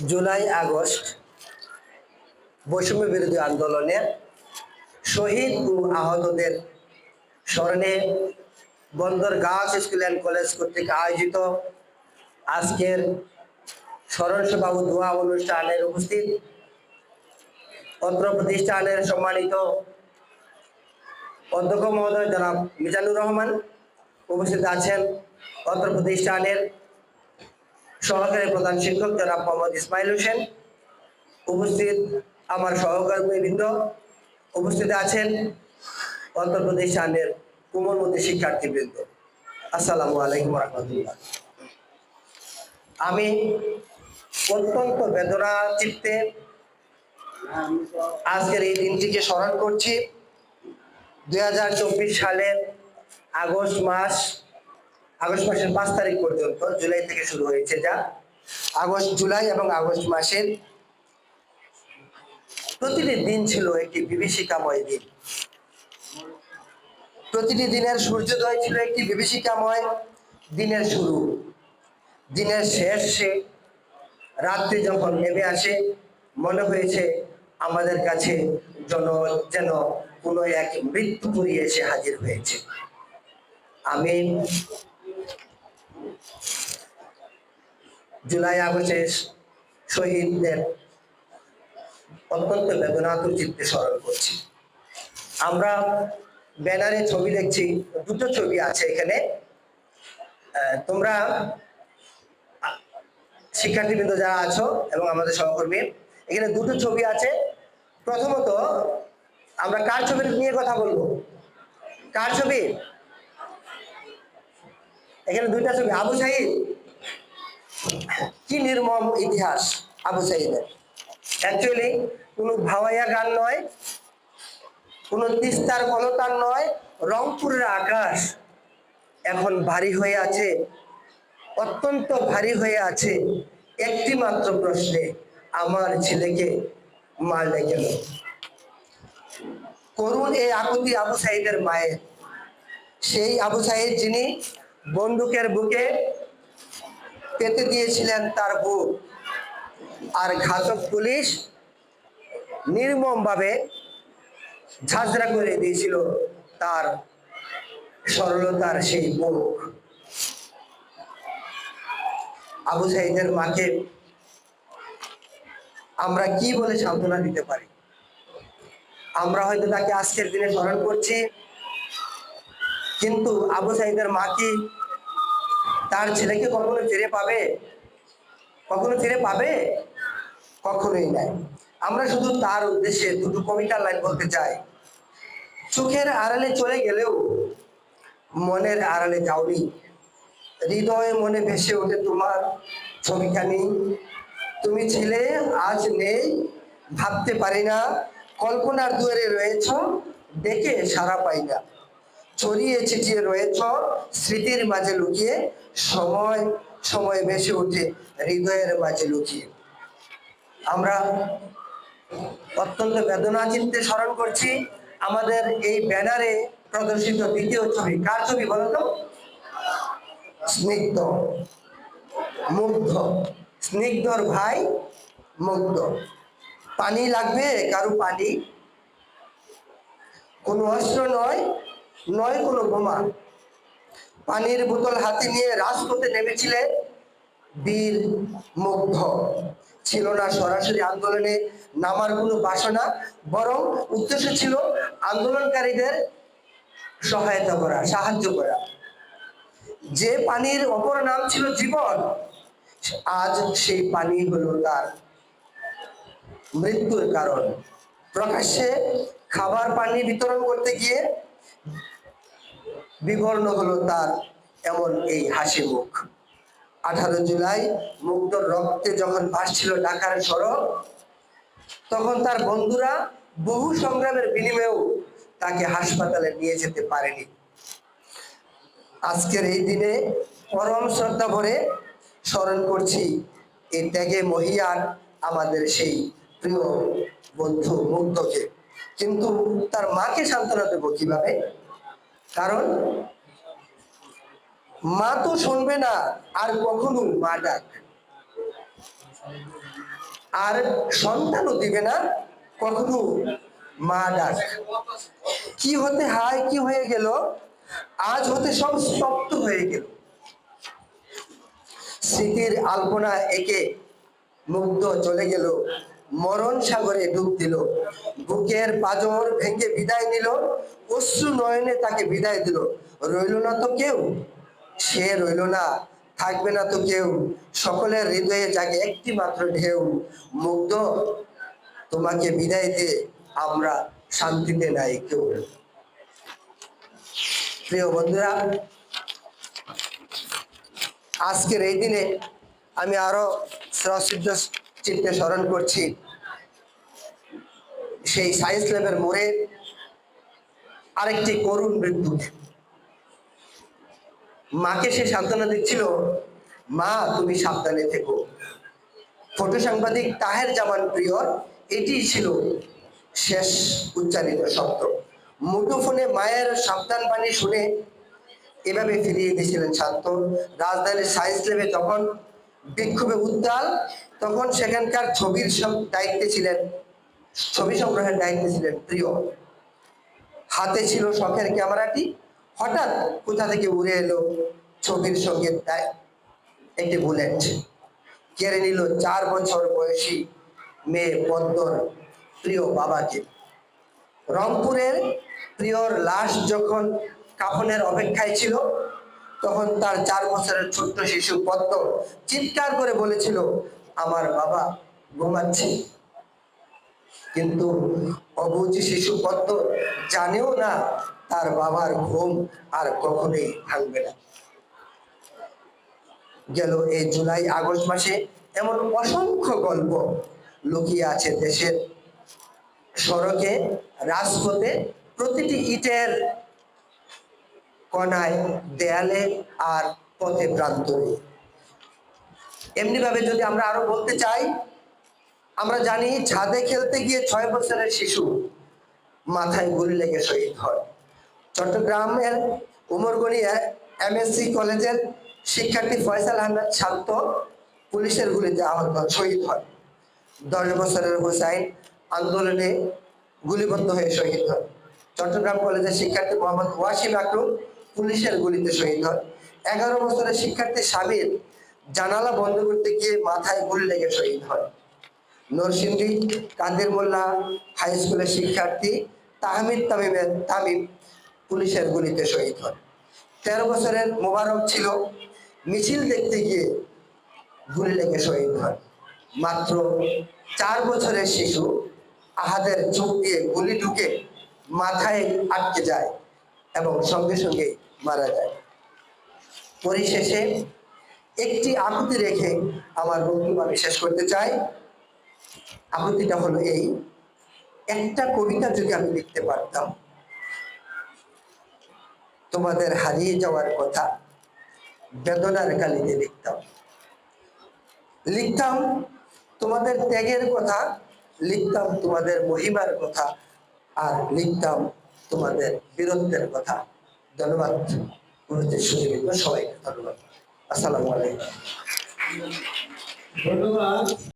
July, August বৈষম্য বিরোধী আন্দোলনে শহীদ ও আহতদের স্মরণে বন্দর গার্লস স্কুল অ্যান্ড কলেজ কর্তৃক আয়োজিত আজকের স্মরণ সভা ও দোয়া অনুষ্ঠানের উপস্থিত অত্র প্রতিষ্ঠানের সম্মানিত অধ্যক্ষ মহোদয় জনাব মিজানুর রহমান উপস্থিত আছেন অত্র প্রতিষ্ঠানের সহকারী প্রধান শিক্ষক জনাব মোহাম্মদ ইসমাইল হোসেন। উপস্থিত আমার সহকর্মীবৃন্দ, উপস্থিত আছেন অন্তর প্রতিষ্ঠানের কোমলমতি শিক্ষার্থীবৃন্দ। আসসালামু আলাইকুম রহমতুল্লাহ। আমি অত্যন্ত বেদনা চিত্তে আজকের এই দিনটিকে স্মরণ করছি। দুই হাজার চব্বিশ সালের আগস্ট মাস আগস্ট মাসের পাঁচ তারিখ পর্যন্ত জুলাই থেকে শুরু হয়েছে যা আগস্ট, জুলাই এবং আগস্ট মাসের প্রতিটি দিন ছিল একটি বিভীষিকাময় দিন। প্রতিটি দিনের সূর্যোদয় ছিল একটি বিভীষিকাময় দিনের শুরু। দিনের শেষে রাত্রি যখন নেমে আসে, মনে হয়েছে আমাদের কাছে জন যেন কোনো এক মৃত্যু মৃত্যুপুরী এসে হাজির হয়েছে। আমি জুলাই আগস্টে শহীদদের অত্যন্ত বেদনাতুর চিত্তে স্মরণ করছি। আমরা ব্যানারে ছবি দেখছি, দুটো ছবি আছে এখানে। তোমরা শিক্ষার্থীবৃন্দ যারা আছো এবং আমাদের সহকর্মী, এখানে দুটো ছবি আছে। প্রথমত আমরা কার ছবি নিয়ে কথা বলব? কার ছবি? এখানে দুইটা ছবি, আবু সাহিদ কি নির্মম ইতিহাস আবু সাইদের। অ্যাকচুয়ালি কোনো ভাওয়াইয়া গান নয়, কোনো তিস্তার কলতার নয়, রংপুরের আকাশ এখন ভারী হয়ে আছে, অত্যন্ত ভারী হয়ে আছে। একটি মাত্র প্রশ্নে, আমার ছেলেকে মারলে কেন? করুন এই আকুতি আবু সাহিদের মায়ের। সেই আবু সাইদ যিনি বন্দুকের বুকে পেতে দিয়েছিলেন তার বুক আর ঘাতক পুলিশ নির্মমভাবে ঝাঁঝরা করে দিয়েছিল তার সরলতার সেই বুক আবু সাইদের মাকে আমরা কি বলে সান্ত্বনা দিতে পারি? আমরা হয়তো তাকে আজকের দিনে স্মরণ করছি। কিন্তু আবু সাইদের মা কি তার ছেলেকে কখনো ফিরে পাবে? কখনো ফিরে পাবে? কখনোই নাই। আমরা শুধু তার উদ্দেশ্যে দুটো কবিতার লাইন বলতে চাই। চোখের আড়ালে চলে গেলেও মনের আড়ালে যাওনি। হৃদয়ে মনে ভেসে ওঠে তোমার ছবিখানি তুমি ছিলে, আজ নেই, ভাবতে পারি না। কল্পনার দুয়ারে রয়েছ, দেখে সারা পাই না। ছড়িয়ে ছিটিয়ে রয়েছ, স্মৃতির মাঝে লুকিয়ে, সময় সময় ভেসে ওঠে হৃদয়ের মাঝে লুকিয়ে। আমরা অত্যন্ত বেদনা চিত্তে স্মরণ করছি আমাদের এই ব্যানারে প্রদর্শিত দ্বিতীয় ছবি। কার ছবি বলো তো? স্নিগ্ধ, মুগ্ধ, স্নিগ্ধর ভাই, মুগ্ধ। পানি লাগবে? কারও পানি? কোনো অস্ত্র নয়? নয় কোনো বোমা। পানির বোতল হাতে নিয়ে রাজপথে নেমেছিলেন বীর মুগ্ধ। ছিল না সরাসরি আন্দোলনে নামার কোনো বাসনা, বরং উদ্দেশ্য ছিল আন্দোলনকারীদের সহায়তা করা, সাহায্য করা। যে পানির অপর নাম ছিল জীবন, আজ সেই পানি হলো তার মৃত্যুর কারণ। প্রকাশ্যে খাবার পানি বিতরণ করতে গিয়ে বিবর্ণ হলো তার এমন এই হাসি মুখ। আঠারো জুলাই মুগ্ধর রক্তে যখন ভাসছিল ঢাকার সড়ক, তখন তার বন্ধুরা বহু সংগ্রামের বিনিময়েও তাকে হাসপাতালে নিয়ে যেতে পারেনি। আজকের এই দিনে পরম শ্রদ্ধা ভরে স্মরণ করছি এই ত্যাগে মহিয়ান আমাদের সেই প্রিয় বন্ধু মুগ্ধকে কিন্তু তার মাকে সান্ত্বনা দেবো কীভাবে? কারণ মা তো শুনবে না, আর কখনো মা ডাক। আর সন্তানও দিবে না কখনো মা ডাক। কি হতে হায়, কি হয়ে গেল? আজ হতে সব স্তব্ধ হয়ে গেল। স্মৃতির আলপনা একে মুগ্ধ চলে গেল মরণ সাগরে ডুব দিল। বুকের পাজর ভেঙে বিদায় নিল। অশ্রু নয়নে তাকে বিদায় দিল। রইল না তো কেউ? সে রইল না। থাকবে না তো কেউ? সকলের হৃদয়ে জাগে একটি মাত্র ঢেউ। মুগ্ধ, তোমাকে বিদায় দিয়ে আমরা শান্তিতে নাই কেউ। প্রিয় বন্ধুরা, আজকের এই দিনে আমি আরও সশ্রদ্ধ চিত্তে স্মরণ করছি। সেই সায়েন্স ল্যাবের মোড়ে আরেকটি করুণ মৃত্যু। মাকে সে সান্ত্বনা দিচ্ছিল, মা, তুমি সাবধানে থেকো। ফটো সাংবাদিক তাহের জামান প্রিয়র এটি ছিল শেষ উচ্চারিত শব্দ। মুঠোফোনে মায়ের সাবধান বাণী শুনে এভাবে ফিরিয়ে দিয়েছিলেন শান্ত। রাজধানীর সায়েন্স ল্যাবে যখন বিক্ষোভে উত্তাল, তখন সেখানকার ছবির দায়িত্বে ছিলেন, ছবি সংগ্রহের দায়িত্বে ছিলেন প্রিয়। হাতে ছিল শখের ক্যামেরাটি, হঠাৎ কোথা থেকে উড়ে এলো ছবির সঙ্গে একটি বুলেট। কেড়ে নিল চার বছর বয়সী মেয়ে পদ্মর প্রিয় বাবাকে। রংপুরের প্রিয়র লাশ যখন কাফনের অপেক্ষায় ছিল তখন তার চার বছরের ছোট্ট শিশু পদ্ম চিৎকার করে বলেছিল, আমার বাবা ঘুমাচ্ছে। কিন্তু অবুঝ শিশু পদ্ম জানেও না তার বাবার ঘুম আর কখনোই ভাঙবে না। গেল এই জুলাই, আগস্ট মাসে এমন অসংখ্য গল্প লুকিয়ে আছে দেশের সড়কে, রাজপথে প্রতিটি ইটের কণায়, দেয়ালে আর পথে প্রান্তরে। এমনি ভাবে যদি আমরা আরও বলতে চাই, আমরা জানি ছাদে খেলতে গিয়ে ছয় বছরের শিশু মাথায় গুলি লেগে শহীদ হয়। চট্টগ্রামের উমরগড়িয়া এমএসসি কলেজের শিক্ষার্থী ফয়সাল আহমেদ শান্ত পুলিশের গুলিতে আহত, শহীদ হয়। দশ বছরের হোসাইন আন্দোলনে গুলিবদ্ধ হয়ে শহীদ হয়। চট্টগ্রাম কলেজের শিক্ষার্থী মোহাম্মদ ওয়াসিম আকরম পুলিশের গুলিতে শহীদ হয়। এগারো বছরের শিক্ষার্থী সাবির জানালা বন্ধ করতে গিয়ে মাথায় গুলি লেগে শহীদ হয়। নরসিংদী কাদের মোল্লা হাই স্কুলের শিক্ষার্থী তাহমিদ তামিমের তামিম পুলিশের গুলিতে শহীদ হন তেরো বছরের মোবারক ছিল। মিছিল দেখতে গিয়ে গুলি লেগে শহীদ হয়। মাত্র চার বছরের শিশু আহাদের চোখ দিয়ে গুলি ঢুকে মাথায় আটকে যায় এবং সঙ্গে সঙ্গে মারা যায়। পরিশেষে একটি আকুতি রেখে আমার বক্তব্য আমি শেষ করতে চাই। আকুতিটা হলো এই, একটা কবিতা যদি আমি লিখতে পারতাম, তোমাদের হারিয়ে যাওয়ার কথা বেদনার কালিতে লিখতাম। লিখতাম তোমাদের ত্যাগের কথা, লিখতাম তোমাদের মহিমার কথা, আর লিখতাম তোমাদের বীরত্বের কথা। ধন্যবাদ। উপস্থিত সুযোগ সবাইকে ধন্যবাদ। আসসালামু আলাইকুম। ধন্যবাদ।